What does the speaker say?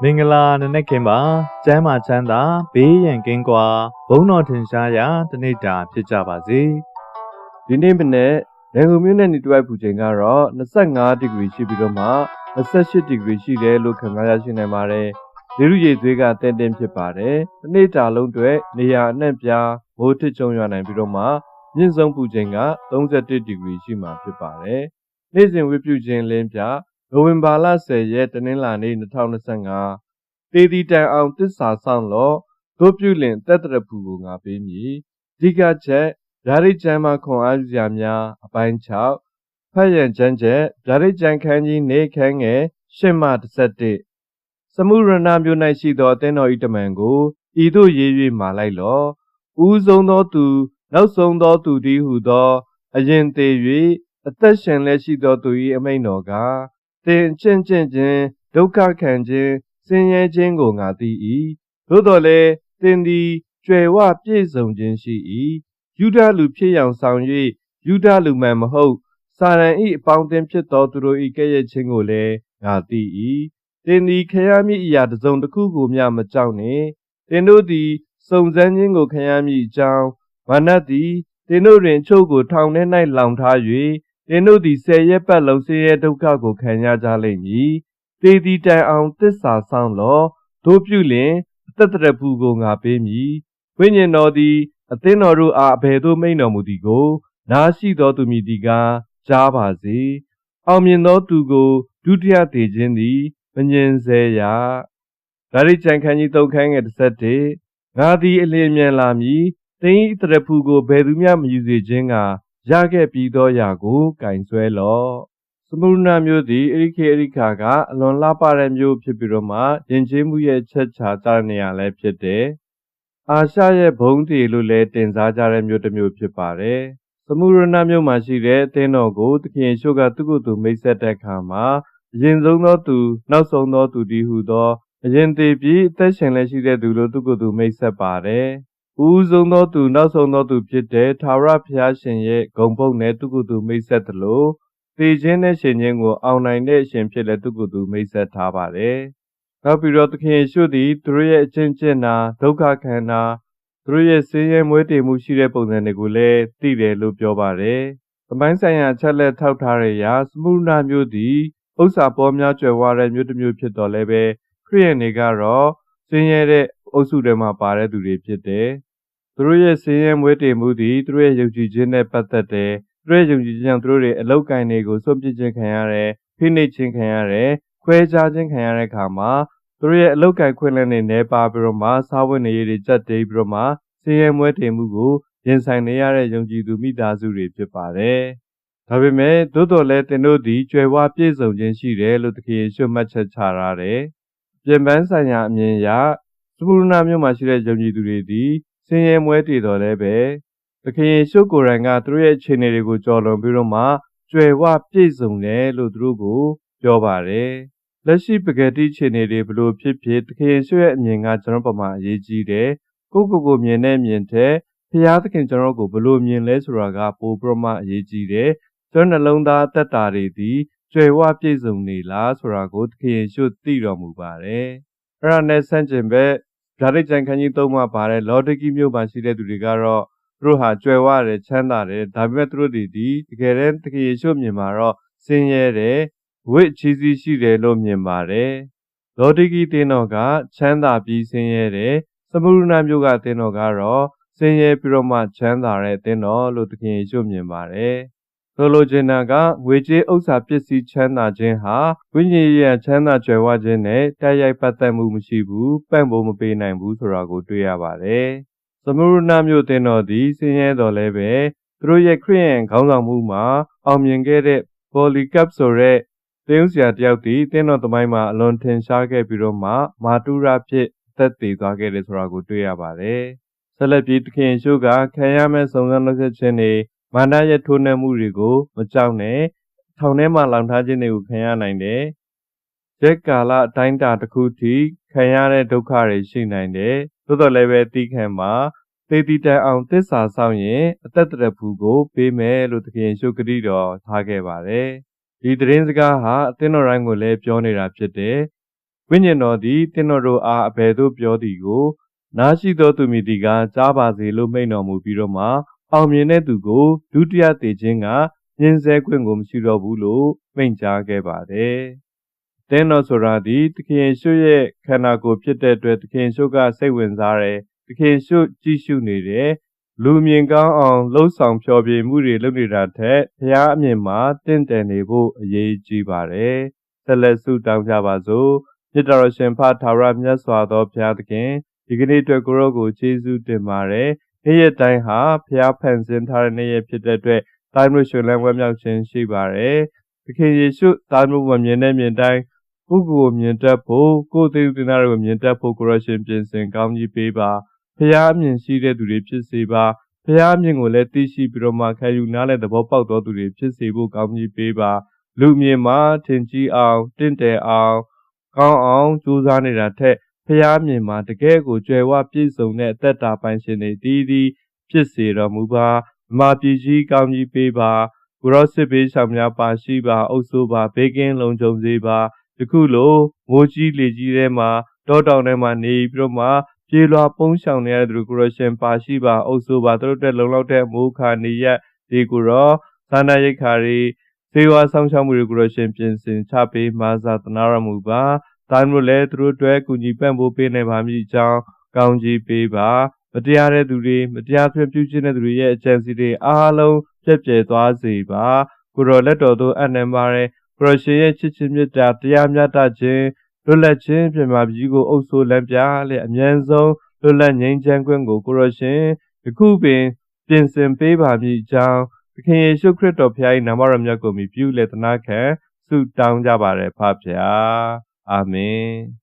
မင်္ဂလာနနက်ခင်းပါကျမ်းမာချမ်းသာဘေးရန်ကင်းကွာဘုန်းတော်ထင်ရှားရာတနေ့တာဖြစ်ကြပါစေဒီနေ့မနေ့ရန်ကုန်မြို့နယ်နေတဝိုက်ပူချိန်ကတော့25ဒီဂရီရှိပြီးတော့မှ28ဒီဂရီရှိတယ်လို့ခန့်မှန်းရရှိနိုင်ပါတယ်။လေရုရည်သွေးကတင်းတင်းဖြစ်ပါတယ်။ဒီနေ့တာလုံးတွေနေရာအနှံ့ပြားမိုးထစ်ချုံရွာနိုင်ပြီးတော့မှမြင့်ဆုံးပူချိန်က31ဒီဂရီရှိမှဖြစ်ပါတယ်။နေ့စဉ်ဝိပုချင်းလင်းပြ နိုဝင်ဘာလ10ရက်တနင်္လာနေ့2025တေဒီတန်အောင်တစ္ဆာဆောင်လို့တို့ပြုလင်တက်တရဖူကိုငါပေးမည်။ဒီကချက်ဗျာဒိတ်ကျမ်းမှာခွန်အားစရာများအပိုင်း6ဖတ်ရန်ကျမ်းချက်ဗျာဒိတ်ကျမ်းခန်းကြီးနေခန်းငယ်8မှ11စမှုရဏမြို့၌ရှိသောအသင်းတော်ဤတမန်ကိုဤသို့ရေး၍မာလိုက်လော့ဦးဆုံးသောသူ နောက်ဆုံးသောသူတည်းဟုသော အရင်သေး၍အသက်ရှင်လက်ရှိသောသူ၏အမိန်တော်က သင်ကျင့်ကျင့်ခြင်းဒုက္ခခံခြင်းဆင်းရဲခြင်းကိုငါသိ၏သို့တော်လည်းသင်သည်ကြွယ်ဝပြည့်စုံခြင်းရှိ၏ယူဒလူဖြစ်ရောင်ဆောင်၍ယူဒလူမှန်မဟုတ်စာရန်ဤအပေါင်းအသင်းဖြစ်သောသူတို့၏ကဲ့ရဲ့ခြင်းကိုလည်းငါသိ၏သင်သည်ခရမည်အရာတစ်စုံတစ်ခုကိုမျှမကြောက်နှင့်သင်တို့သည်စုံစမ်းခြင်းကိုခံရမည်အကြောင်းမာနသည်သင်တို့တွင်ချုပ်ကိုထောင်ထဲ၌လောင်ထား၍ သင်တို့သည်ဆယ်ရက်ပတ်လုံးဆင်းရဲဒုက္ခကိုခံရကြလိမ့်မည်တေဒီတန်အောင်တစ္ဆာဆောင်လောတို့ပြုလင်အသက်တရဖူကိုငါပေးမည်ဝိညာဉ်တော်သည်အသင်းတော်တို့အားအဘယ်သို့မိန်တော်မူသည်ကိုနားရှိသောသူမည်ဒီကားကြားပါစေအောင်မြင်သောသူကိုဒုတိယသေးခြင်းသည်မငြင်းစေရဒါရိကျန်ခန်းကြီး၃ခန်းငယ်17ငါသည်အလင်းမြန်လာမည်တင်းဤတရဖူကိုဘယ်သူမျှမယူစေခြင်းက ရခဲ့ပြီးသောရာကိုကင်ဆွဲလော့စမုရဏမျိုးသည်အရိခေအရိခါကအလွန်လှပတဲ့မျိုးဖြစ်ပြီးတော့မှယဉ်ကျေးမှုရဲ့ချက်ချာကြတဲ့နေရာလည်းဖြစ်တယ်အာရှရဲ့ဘုံတည်လို့လည်းတင်စားကြတဲ့မျိုးတစ်မျိုးဖြစ်ပါတယ်။သမုရဏမြို့မှာရှိတဲ့အသင်းတော်ကိုသခင်ရှုကသူ့ကိုယ်သူမိတ်ဆက်တဲ့အခါမှာအရင်ဆုံးသောသူနောက်ဆုံးသောသူတည်းဟုသောအရင်တည်ပြီးအသက်ရှင်လည်းရှိတဲ့သူလို့သူ့ကိုယ်သူမိတ်ဆက်ပါတယ်။ ဦးဆုံးသောသူနောက်ဆုံးသောသူဖြစ်တဲ့သာရဖျားရှင်ရဲ့ဂုံပုတ်နဲ့သူ့ကိုယ်သူမိတ်ဆက်တယ်လို့သေခြင်းနဲ့ရှင်ခြင်းကိုအောင်နိုင်တဲ့အရှင်ဖြစ်တဲ့သူ့ကိုယ်သူမိတ်ဆက်ထားပါတယ်။နောက်ပြီးတော့သခင်ယေရှုသည်သူတို့ရဲ့အချင်းချင်းနာဒုက္ခခံနာသူတို့ရဲ့ဆင်းရဲမွဲတေမှုရှိတဲ့ပုံစံတွေကိုလည်းသိတယ်လို့ပြောပါတယ်။သမိုင်းဆိုင်ရာအချက်လက်ထောက်ထားတဲ့ရာစမုနာမျိုးသည်ဥစ္စာပေါ်များကျွယ်ဝတဲ့မျိုးတစ်မျိုးဖြစ်တော်လဲပဲခရိယန်တွေကတော့ဆင်းရဲတဲ့ အုပ်စုတွေမှာပါတဲ့သူတွေဖြစ်တယ်။သူတို့ရဲ့ဆင်းရဲမွဲတေမှုသည်သူတို့ရဲ့ယုံကြည်ခြင်းနဲ့ပတ်သက်တယ်။သူတို့ရဲ့ယုံကြည်ခြင်းကြောင့်သူတို့တွေအလောက်ကိုင်းတွေကိုစွန့်ပစ်ခြင်းခံရတယ်၊ဖိနှိပ်ခြင်းခံရတယ်၊ခွဲခြားခြင်းခံရတဲ့အခါမှာသူတို့ရဲ့အလောက်ကိုင်းခွင့်လန်းတွေနေပါပြီးတော့မှစားဝတ်နေရေးတွေကြက်တေးပြီးတော့မှဆင်းရဲမွဲတေမှုကိုရင်ဆိုင်နေရတဲ့ယုံကြည်သူမိသားစုတွေဖြစ်ပါတယ်။ဒါပေမဲ့သို့တော်လည်းသင်တို့သည်ကြွယ်ဝပြည့်စုံခြင်းရှိတယ်လို့သခင်ယေရှုမှတ်ချက်ချထားတယ်။ပြင်ပန်းဆိုင်ရာအမြင်အရ စမုရဏမြို့မှာရှိတဲ့ယုံကြည်သူတွေသည်ဆင်းရဲမွဲတေတော်လည်းပဲသခင်ယေရှုကိုယ်တိုင်ကသူတို့ရဲ့အခြေအနေတွေကိုကြော်လွန်ပြီးတော့မှကြွယ်ဝပြည့်စုံတယ်လို့သူတို့ကိုပြောပါတယ်။လက်ရှိပဂတိခြေနေတွေဘလို့ဖြစ်ဖြစ်သခင်ယေရှုရဲ့အမြင်ကကျွန်တော်ပမာအရေးကြီးတယ်။ကိုယ့်ကိုယ်ကိုမြင်တဲ့မြင်တဲ့ဖျားသခင်ကျွန်တော်ကိုဘလို့မြင်လဲဆိုတာကပိုပြီးတော့မှအရေးကြီးတယ်။ကျွန်တော်နှလုံးသားတက်တာတွေဒီကြွယ်ဝပြည့်စုံနေလားဆိုတာကိုသခင်ယေရှုသိတော်မူပါတယ်။ အဲ့ဒါနဲ့ဆန့်ကျင်ဘက်ဓာတ်ကြံခန်းကြီးသုံးမှာပါတယ်လော်ဒကီမြို့မှာရှိတဲ့သူတွေကတော့သူတို့ဟာကြွယ်ဝတယ်ချမ်းသာတယ်ဒါပေမဲ့သူတို့ဒီဒီတကယ်တမ်းတကယ်ယေရှုမြင်မှာတော့ဆင်းရဲတယ်ဝိချီးစီးရှိတယ်လို့မြင်ပါတယ်လော်ဒကီတင်းတော်ကချမ်းသာပြီးဆင်းရဲတယ်စမုရဏမြို့ကတင်းတော်ကတော့ဆင်းရဲပြီးတော့မှချမ်းသာတဲ့တင်းတော်လို့တကယ်ယေရှုမြင်ပါတယ် ဆိုလိုချင်တာကငွေကြေးဥစ္စာပစ္စည်းချမ်းသာခြင်းဟာဝိညာဉ်ရေးချမ်းသာကြွယ်ဝခြင်းနဲ့တိုက်ရိုက်ပတ်သက်မှုမရှိဘူးပံ့ပိုးမပေးနိုင်ဘူးဆိုတာကိုတွေ့ရပါတယ်။သမုရဏမျိုးတင်တော်သည်ဆင်းရဲတော်လဲပဲသူတို့ရဲ့ခရိယန်ခေါင်းဆောင်မှုမှာအောင်မြင်ခဲ့တဲ့ပေါ်လီကပ်ဆိုတဲ့တင်းဆရာတယောက်သည်တင်းတော်သမိုင်းမှာအလွန်ထင်ရှားခဲ့ပြီးတော့မှမာတူရာဖြစ်သက်တည်သွားခဲ့တယ်ဆိုတာကိုတွေ့ရပါတယ်။ဆက်လက်ပြီးသခင်ရှုကခံရမဲ့စုံစမ်းလုပ်ချက်ခြင်းတွေ မာနရဲ့ထိုးနှက်မှုတွေကိုမကြောက်နဲ့ထောင်ထဲမှာလောင်ထားခြင်းတွေကိုခံရနိုင်တယ်။ရက်ကာလအတိုင်းတာတစ်ခုထိခံရတဲ့ဒုက္ခတွေရှိနိုင်တယ်။သို့တော်လည်းပဲတီးခံမှာသေတီတန်အောင်တစ္ဆာဆောင်ရင်အသက်တရဖူကိုပေးမယ်လို့သခင်ရှုကတိတော်ထားခဲ့ပါတယ်။ဒီသတင်းစကားဟာအသင်းတော်တိုင်းကိုလည်းပြောနေတာဖြစ်တယ်ဝိညာဉ်တော်သည်တင်းတော်တို့အားအဘယ်သို့ပြောသည်ကိုနားရှိသောသူမည်သည်ကကြားပါစေလို့မိန့်တော်မူပြီးတော့မှ အောင်မြင်တဲ့သူကိုဒုတိယတည်ခြင်းကညှင်းဆဲခွင့်ကိုမရှိတော့ဘူးလို့မိန့်ကြားခဲ့ပါတယ်။တင်းတော်ဆိုတာဒီသခင်ယေရှုရဲ့ခန္ဓာကိုယ်ဖြစ်တဲ့အတွက်သခင်ယေရှုကစိတ်ဝင်စားတယ်။သခင်ယေရှုကြည့်ရှုနေတယ်။လူမြင်ကောင်းအောင်လှုပ်ဆောင်ဖျော်ဖြေမှုတွေလုပ်နေတာထက်ဘုရားအမြင်မှာတင့်တယ်နေဖို့အရေးကြီးပါတယ်။ဆက်လက်ဆုတောင်းကြပါစို့။မြတ်တော်ရှင်ဖထာဝရမြတ်စွာသောဘုရားသခင်ဒီကနေ့အတွက်ကိုရောကိုကျေးဇူးတင်ပါတယ်။ နေ့ရက်တိုင်းဟာဘုရားဖန်ဆင်းထားတဲ့နေ့ရက်ဖြစ်တဲ့အတွက်တိုင်းမြို့ရှင်လန်းဝဲမြောက်ခြင်းရှိပါတယ်။သခင်ယေရှုတိုင်းမြို့မှာမြင်တဲ့မြင်တိုင်းကိုယ့်ကိုယ်ကိုမြင်တတ်ဖို့ကိုယ်သိသိနာတွေကိုမြင်တတ်ဖို့ကိုရောရှင်ပြင်ဆင်ကောင်းကြီးပေးပါ။ဘုရားအမြင်ရှိတဲ့သူတွေဖြစ်စေပါ။ဘုရားအမြင်ကိုလည်းသိရှိပြီးတော့မှခံယူနားလည်သဘောပေါက်သောသူတွေဖြစ်စေဖို့ကောင်းကြီးပေးပါ။လူမြင်မှာထင်ကြီးအောင်တင့်တယ်အောင်ကောင်းအောင်ကြိုးစားနေတာထက် ဖျားမြင်မှာတကယ်ကိုကြွယ်ဝပြည့်စုံတဲ့အသက်တာပိုင်ရှင်တွေတည်တည်ဖြစ်စေတော်မူပါမမပြည်ကြီးကောင်းကြီးပေးပါကိုရောစစ်ပေးဆောင်များပါရှိပါအုပ်စိုးပါဘေးကင်းလုံခြုံစေပါယခုလိုမိုးကြီးလေကြီးထဲမှာတောတောင်ထဲမှာနေပြီးတော့မှပြေလွာပုံးဆောင်နေရတဲ့သူကိုရောရှင်ပါရှိပါအုပ်စိုးပါတို့တဲ့လုံလောက်တဲ့မိုးခါနေရက်ဒီကိုရောသာနာရိတ်ခါရီစေဝါဆောင်ရှောက်မှုတွေကိုရောရှင်ပြင်ဆင်ချပေးမာသာတနာရမူပါ တိုင်းတို့လည်းသူတို့အတွက်ကူညီပံ့ပိုးပေးနိုင်ပါမည်အကြောင်းကောင်းကြီးပေးပါမတရားတဲ့သူတွေမတရားဖြင့်ပြုခြင်းတဲ့သူတွေရဲ့အကြံစီတွေအားလုံးပြည့်ပြည့်သွားစေပါကိုရောလက်တော်သို့အနံပါရဲကိုရရှင်ရဲ့ချစ်ချင်းမြတ်တာတရားမျှတခြင်းလွတ်လပ်ခြင်းပြမပြည်ကိုအုပ်ဆိုးလမ်းပြလေအမြန်ဆုံးလွတ်လပ်ငြိမ်းချမ်းခွင့်ကိုကိုရရှင်ယခုပင်ပြင်ဆင်ပေးပါမည်အကြောင်းသခင်ယေရှုခရစ်တော်ဖခင်၏နာမတော်မြတ်ကိုမြည်ပြုလေသနာခံဆုတောင်းကြပါရယ်ဖဖျားအာမ င်